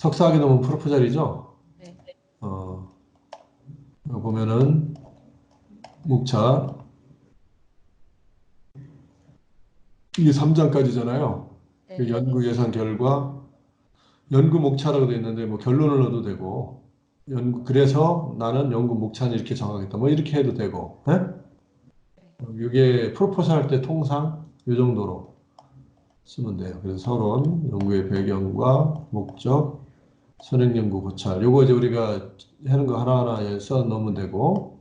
석사학위 논문 프로포절이죠? 네. 어, 보면은 목차 이게 3장까지잖아요. 네. 그 연구 예상 결과 연구 목차라고 돼 있는데 뭐 결론을 넣어도 되고 연구 그래서 나는 연구 목차는 이렇게 정하겠다 뭐 이렇게 해도 되고 예? 이게 프로포즈 할 때 통상 이 정도로 쓰면 돼요. 그래서 서론, 연구의 배경과 목적, 선행 연구 고찰. 요거 이제 우리가 하는 거 하나하나 써 넣으면 되고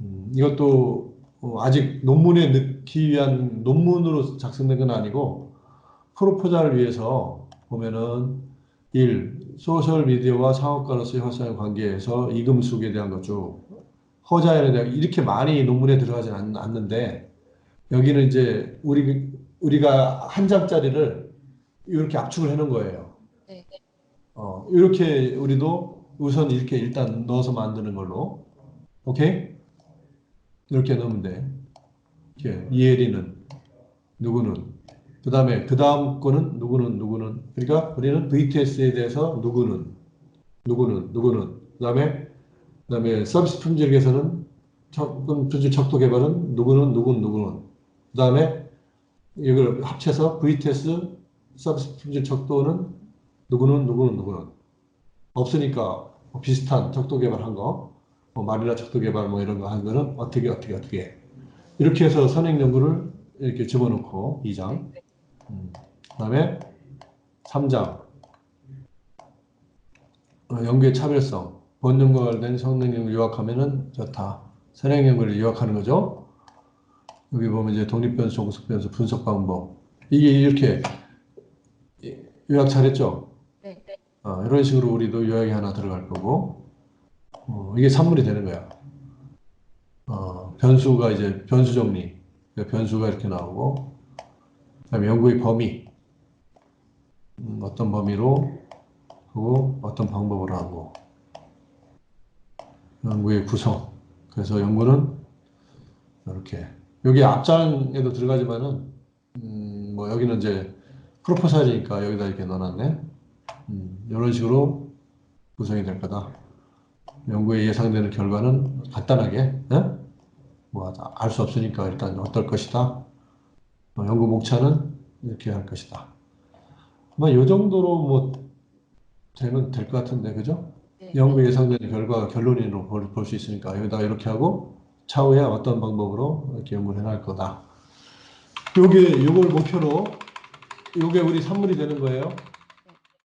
음, 이것도 어, 아직 논문에 넣기 위한 논문으로 작성된 건 아니고 프로포자를 위해서 보면은 1. 소셜 미디어와 상업가로서의 활성화 관계에서 이금숙에 대한 것 쭉 허자연에 대한 이렇게 많이 논문에 들어가진 않, 않는데 여기는 이제 우리 우리가 한 장짜리를 이렇게 압축을 해놓은 거예요. 네. 어, 이렇게 우리도 우선 이렇게 일단 넣어서 만드는 걸로 오케이? 이렇게 넣으면 돼. 이렇게 이혜리는 누구는 그 다음에 그 다음 거는 누구는 누구는 그러니까 우리는 VTS에 대해서 누구는 누구는 누구는 그 다음에 그 다음에 서비스 품질에서는 품질 척도 개발은 누구는 누구는 누구는 그 다음에 이걸 합쳐서 VTS 서비스 품질 척도는 누구는 누구는 누구는. 없으니까 뭐 비슷한 척도 개발한 거, 뭐 마리나 척도 개발 뭐 이런 거 한 거는 어떻게 어떻게 어떻게. 이렇게 해서 선행 연구를 이렇게 집어넣고 2장. 음. 그다음에 3장. 어, 연구의 차별성. 본연과 관련된 성능 연구 요약하면은 좋다. 선행 연구를 요약하는 거죠. 여기 보면 이제 독립변수, 종속변수, 분석 방법. 이게 이렇게 요약 잘했죠? 네. 어, 이런 식으로 우리도 요약이 하나 들어갈 거고, 어, 이게 산물이 되는 거야. 어, 변수가 이제 변수 정리, 변수가 이렇게 나오고, 그다음에 연구의 범위, 음, 어떤 범위로 하고 어떤 방법으로 하고, 연구의 구성. 그래서 연구는 이렇게 여기 앞장에도 들어가지만은 음, 뭐 여기는 이제 프로포살이니까 여기다 이렇게 넣어놨네. 음, 이런 식으로 구성이 될 거다. 연구에 예상되는 결과는 간단하게, 뭐, 알 수 없으니까 일단 어떨 것이다. 어, 연구 목차는 이렇게 할 것이다. 아마 이 정도로 뭐, 되면 될 것 같은데, 그죠? 네. 연구 예상되는 결과가 결론으로 볼 수 있으니까 여기다가 이렇게 하고, 차후에 어떤 방법으로 이렇게 연구를 해나갈 거다. 요게, 요걸 목표로, 요게 우리 산물이 되는 거예요.